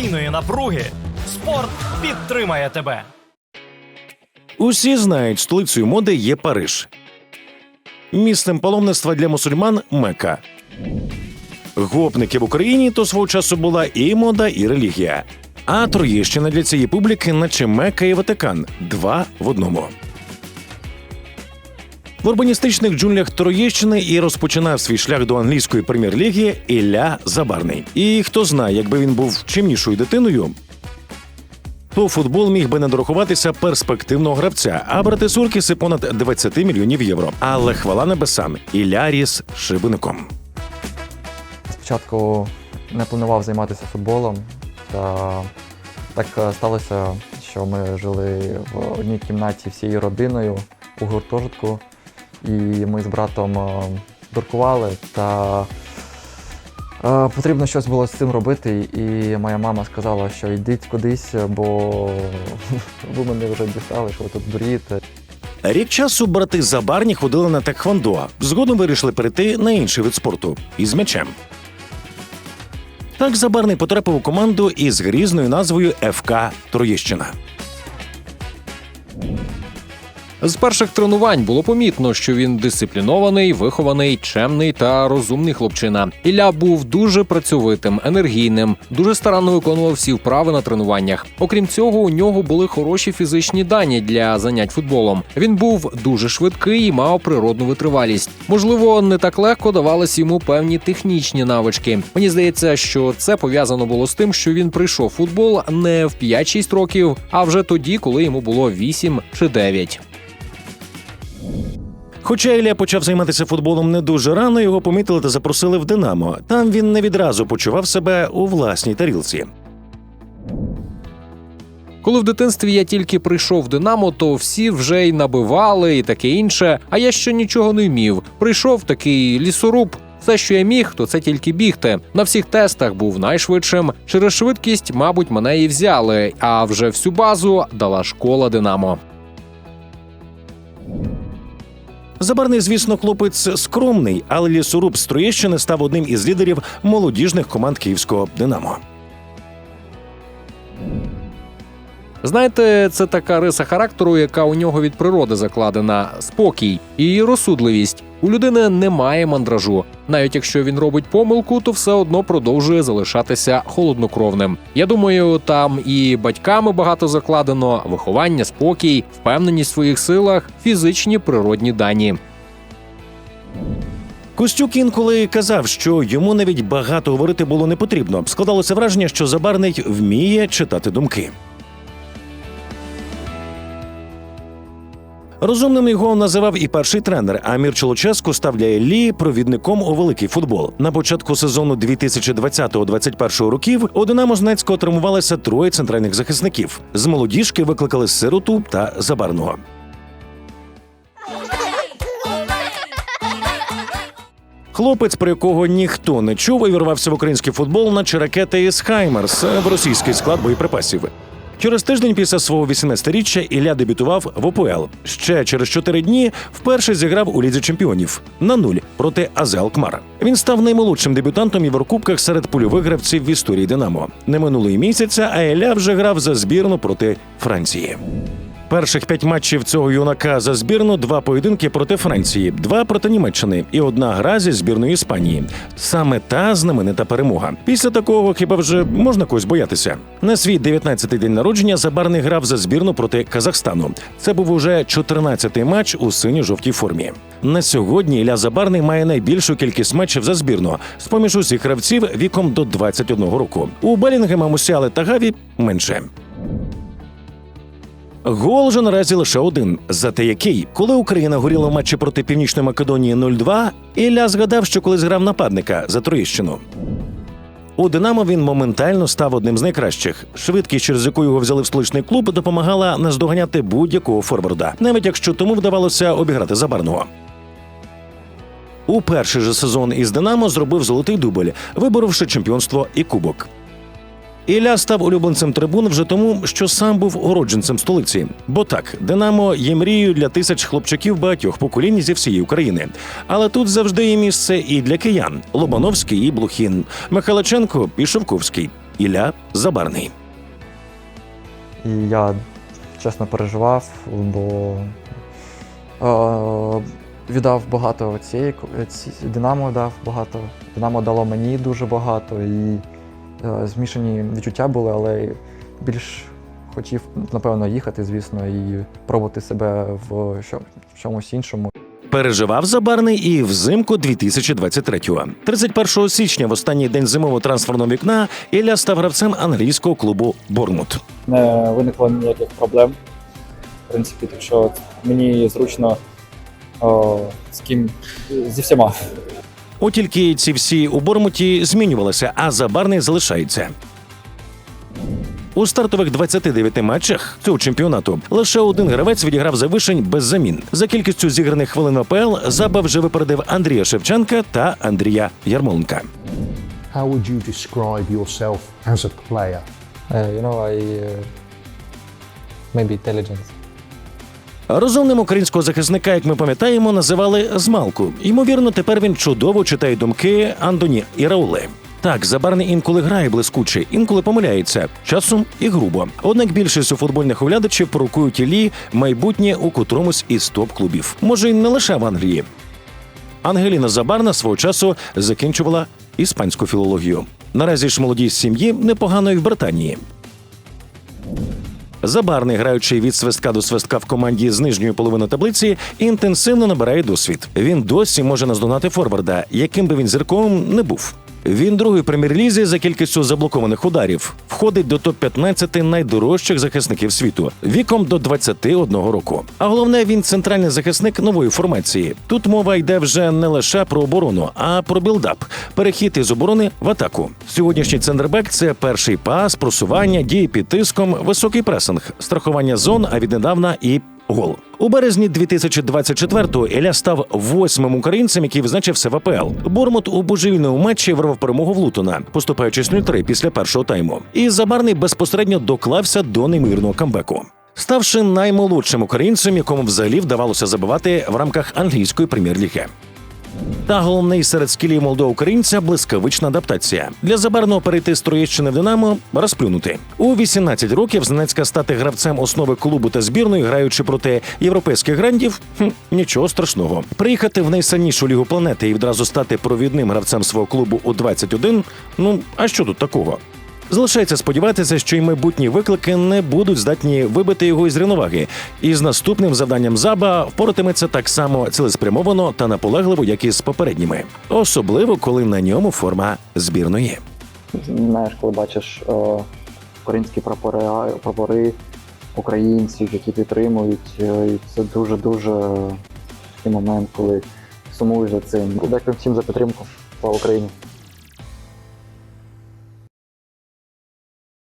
постійної напруги, спорт підтримає тебе. Усі знають, столицею моди є Париж. Місцем паломництва для мусульман Мека. Гопники в Україні то свого часу була і мода, і релігія. А Троєщина для цієї публіки, наче Мека і Ватикан два в одному. В урбаністичних джунглях Троєщини і розпочинав свій шлях до англійської прем'єр-ліги Ілля Забарний. І хто знає, якби він був чимнішою дитиною, то футбол міг би не дорахуватися перспективного гравця, а брати Суркіси понад 20 мільйонів євро. Але хвала небесам, Ілля ріс шибеником. Спочатку не планував займатися футболом, та так е, сталося, що ми жили в одній кімнаті всією родиною у гуртожитку, і ми з братом е, дуркували, та е, потрібно щось було з цим робити. І моя мама сказала, що йдіть кудись, бо ви мене вже дістали, що ви тут дурієте. Рік часу брати Забарні ходили на теквондо. Згодом вирішили перейти на інший вид спорту із м'ячем. Так Забарний потрапив у команду із грізною назвою ФК Троєщина. З перших тренувань було помітно, що він дисциплінований, вихований, чемний та розумний хлопчина. Ілля був дуже працьовитим, енергійним, дуже старанно виконував всі вправи на тренуваннях. Окрім цього, у нього були хороші фізичні дані для занять футболом. Він був дуже швидкий і мав природну витривалість. Можливо, не так легко давались йому певні технічні навички. Мені здається, що це пов'язано було з тим, що він прийшов в футбол не в 5-6 років, а вже тоді, коли йому було 8 чи 9. Хоча Ілля почав займатися футболом не дуже рано, його помітили та запросили в Динамо. Там він не відразу почував себе у власній тарілці. Коли в дитинстві я тільки прийшов в Динамо, то всі вже й набивали і таке інше. А я ще нічого не вмів. Прийшов такий лісоруб. Все, що я міг, то це тільки бігти. На всіх тестах був найшвидшим. Через швидкість, мабуть, мене і взяли. А вже всю базу дала школа Динамо. Забарний, звісно, хлопець скромний, але лісоруб з Троєщини став одним із лідерів молодіжних команд київського Динамо. Знаєте, це така риса характеру, яка у нього від природи закладена спокій і розсудливість. У людини немає мандражу. Навіть якщо він робить помилку, то все одно продовжує залишатися холоднокровним. Я думаю, там і батьками багато закладено, виховання, спокій, впевненість в своїх силах, фізичні природні дані. Костюк інколи казав, що йому навіть багато говорити було не потрібно. Складалося враження, що Забарний вміє читати думки. Розумним його називав і перший тренер. Амір Чолоческу став для Іллі провідником у великий футбол. На початку сезону 2020-2021 років у Динамо з Донецька отримувалося троє центральних захисників. З молодіжки викликали сироту та забарного. Хлопець, про якого ніхто не чув, увірвався в український футбол, наче ракети із Хаймерс в російський склад боєприпасів. Через тиждень після свого 18-річчя Ілля дебютував в ОПЛ. Ще через чотири дні вперше зіграв у лізі чемпіонів на нуль проти Азел Кмар. Він став наймолодшим дебютантом Єврокубках серед польових гравців в історії Динамо. Не минулої місяця, а Ілля вже грав за збірну проти Франції. Перших п'ять матчів цього юнака за збірну, два поєдинки проти Франції, два проти Німеччини і одна гра зі збірної Іспанії. Саме та знаменита перемога. Після такого хіба вже можна когось боятися. На свій 19-й день народження Забарний грав за збірну проти Казахстану. Це був уже 14-й матч у синьо-жовтій формі. На сьогодні Ілля Забарний має найбільшу кількість матчів за збірну з поміж усіх гравців віком до 21 року. У Белінгема, Мусіали та Гаві менше. Гол же наразі лише один. Зате який, коли Україна горіла в матчі проти Північної Македонії 0-2, Ілля згадав, що колись грав нападника за Троєщину. У Динамо він моментально став одним з найкращих. Швидкість, через яку його взяли в столичний клуб, допомагала наздоганяти будь-якого форварда, навіть якщо тому вдавалося обіграти забарного. У перший же сезон із Динамо зробив золотий дубль, виборовши чемпіонство і кубок. Ілля став улюбленцем трибун вже тому, що сам був уродженцем столиці. Бо так, Динамо є мрією для тисяч хлопчаків багатьох поколінь зі всієї України. Але тут завжди є місце і для киян: Лобановський і Блухін, Михайличенко і Шовковський. Ілля Забарний. І я чесно переживав, бо е, віддав багато цієї ці, Динамо дав багато. Динамо дало мені дуже багато і змішані відчуття були, але більш хотів, напевно, їхати, звісно, і пробувати себе в, чомусь іншому. Переживав Забарний і взимку 2023-го. 31 січня, в останній день зимового трансферного вікна, Ілля став гравцем англійського клубу Борнмут. не виникло ніяких проблем. В принципі, так що мені зручно о, з ким зі всіма. От тільки ці всі у Бормуті змінювалися, а Забарний залишається. У стартових 29 матчах цього чемпіонату лише один гравець відіграв за вишень без замін. За кількістю зіграних хвилин АПЛ Заба вже випередив Андрія Шевченка та Андрія Ярмоленка. How would you describe yourself as a player? Uh, you know, I uh, maybe intelligence. Розумним українського захисника, як ми пам'ятаємо, називали Змалку. Ймовірно, тепер він чудово читає думки Андоні і Раули. Так, Забарний інколи грає блискуче, інколи помиляється, часом і грубо. Однак більшість у футбольних оглядачів пророкують Іллі майбутнє у котромусь із топ-клубів. Може, й не лише в Англії. Ангеліна Забарна свого часу закінчувала іспанську філологію. Наразі ж молоді сім'ї непогано і в Британії. Забарний, граючи від свистка до свистка в команді з нижньої половини таблиці, інтенсивно набирає досвід. Він досі може наздогнати форварда, яким би він зірковим не був. Він другий прем'єр-лізі за кількістю заблокованих ударів. Входить до топ-15 найдорожчих захисників світу віком до 21 року. А головне, він центральний захисник нової формації. Тут мова йде вже не лише про оборону, а про білдап, перехід із оборони в атаку. Сьогоднішній центрбек це перший пас, просування, дії під тиском, високий пресинг, страхування зон, а віднедавна і гол. У березні 2024-го Еля став восьмим українцем, який визначився в АПЛ. Бормут у божевільному матчі вирвав перемогу в Лутона, поступаючись 0-3 після першого тайму. І Забарний безпосередньо доклався до неймовірного камбеку. Ставши наймолодшим українцем, якому взагалі вдавалося забивати в рамках англійської прем'єр-ліги. Та головний серед скілів молодого українця блискавична адаптація. Для Забарного перейти з Троєщини в Динамо розплюнути. У 18 років зненацька стати гравцем основи клубу та збірної, граючи проти європейських грандів, хм, нічого страшного. Приїхати в найсильнішу лігу планети і відразу стати провідним гравцем свого клубу у 21, Ну а що тут такого? Залишається сподіватися, що й майбутні виклики не будуть здатні вибити його із рівноваги. І з наступним завданням заба впоратиметься так само цілеспрямовано та наполегливо, як і з попередніми, особливо коли на ньому форма збірної. знаєш, коли бачиш е, українські прапори, прапори українців, які підтримують, е, і це дуже-дуже такий момент, коли сумуєш за цим. Дякую всім за підтримку. Слава Україні!